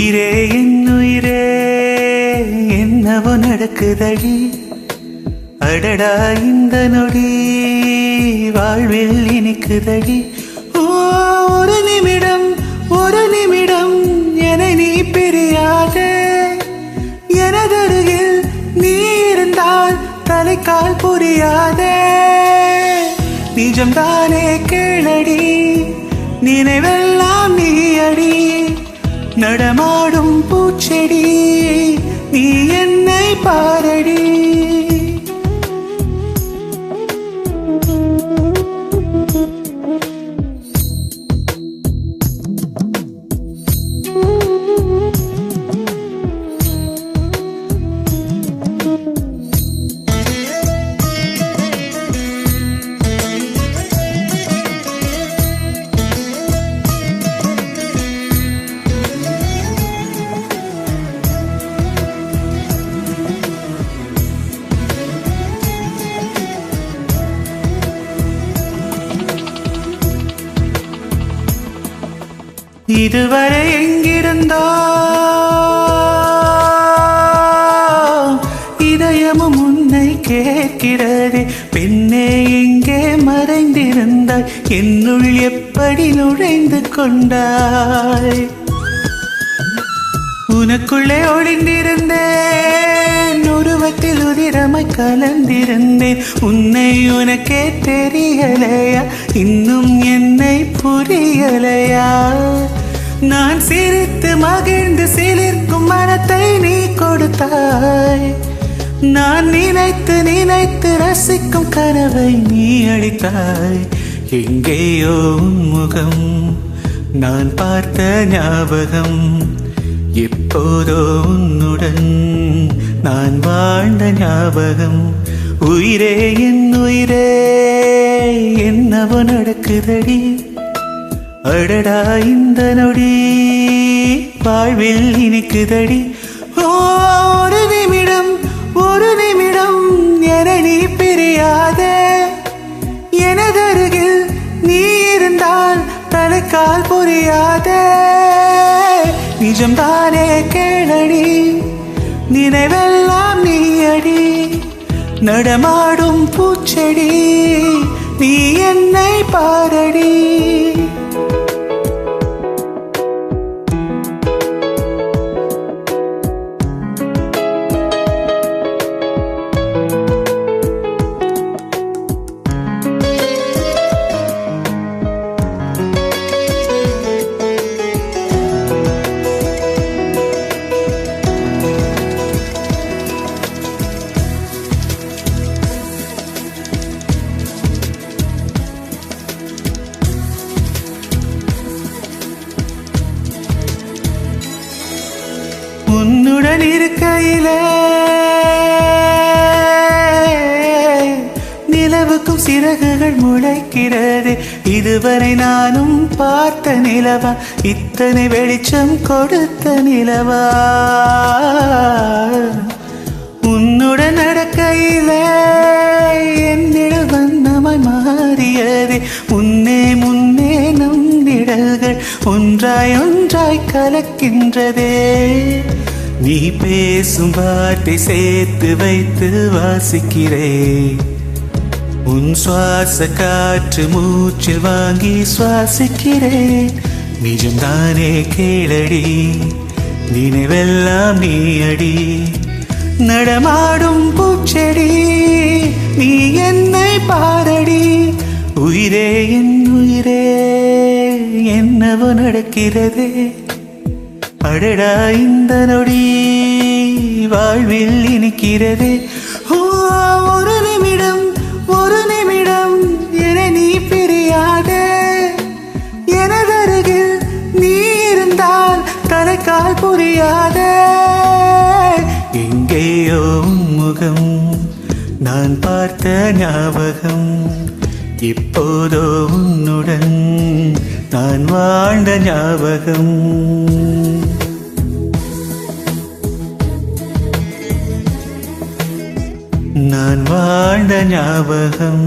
உயிரே என்னுயிரே என்னவோ நடக்குதடி? அடடா இந்த நொடி வாழ்வில் இனிக்குதடி. ஓ ஒரு நிமிடம் ஒரு நிமிடம் என நீ பிரியாதே. எனதருகில் நீ இருந்தால் தலைக்கால் புரியாதே. நிஜம்தானே கேளடி நினைவெல்லாம் நீ அடி. நடமாடும் பூச்செடி நீ என்னை பாரடி. இதுவரை எங்கிருந்தோ? இதயமும் உன்னை கேட்கிறது. பெண்ணே எங்கே மறைந்திருந்தாய். என்னுள் எப்படி நுழைந்து கொண்டாய்? உனக்குள்ளே ஒளிந்திருந்தேன். உருவத்தில் உதிரமாய் கலந்திருந்தேன். உன்னை உனக்கே தெரியலையா? இன்னும் என்னை புரியலையா? நான் சிரித்து மகிழ்ந்து சிலிர்க்கும் மனத்தை நீ கொடுத்தாய். நான் நினைத்து நினைத்து ரசிக்கும் கனவை நீ அளித்தாய். எங்கேயோ முகம் நான் பார்த்த ஞாபகம் எப்போதோ உன்னுடன் நான் வாழ்ந்த ஞாபகம். உயிரே என் உயிரே என்னவோ நடக்குதடி. அடடா இந்த நொடி. வாழ்வில் இனிக்குதடி. ஓ ஒரு நிமிடம் ஒரு நிமிடம் என நீ பிரியாத. எனதருகில் நீ இருந்தால் தலைக்கால் புரியாதே. நிஜம்தானே கேளடி. நினைவெல்லாம் நீ அடி நடமாடும் பூச்செடி. நீ என்னை பாரடி. இருக்கையிலே நிலவுக்கும் சிறகுகள் முளைக்கிறது. இதுவரை நானும் பார்த்த நிலவா இத்தனை வெளிச்சம் கொடுத்த நிலவா. உன்னுடன் நடக்கையிலே என்னிடம் வண்ணமாய் மாறியது. முன்னே முன்னே நம் நிழல்கள் ஒன்றாய் ஒன்றாய் கலக்கின்றதே. நீ பேசும் வார்த்தை சேர்த்து வைத்து வாசிக்கிறே. உன் சுவாச காற்று மூச்சில் வாங்கி சுவாசிக்கிறேன் நிஜம்தானே கேளடி நினைவெல்லாம் நீ அடி நடமாடும் பூச்செடி நீ என்னை பாரடி. உயிரே என் உயிரே என்னவோ நடக்கிறதே. அடடா இந்த நொடி வாழ்வில் இனிக்கிறதே. ஒரு நிமிடம் ஒரு நிமிடம் என நீ பிரியாத. எனதருகில் நீ இருந்தால் தலைக்கால் புரியாத. எங்கேயோ முகம் நான் பார்த்த ஞாபகம் இப்போதோ உன்னுடன் நான் வாழ்ந்த ஞாபகம். நான் வாழ்ந்த ஞாபகம்.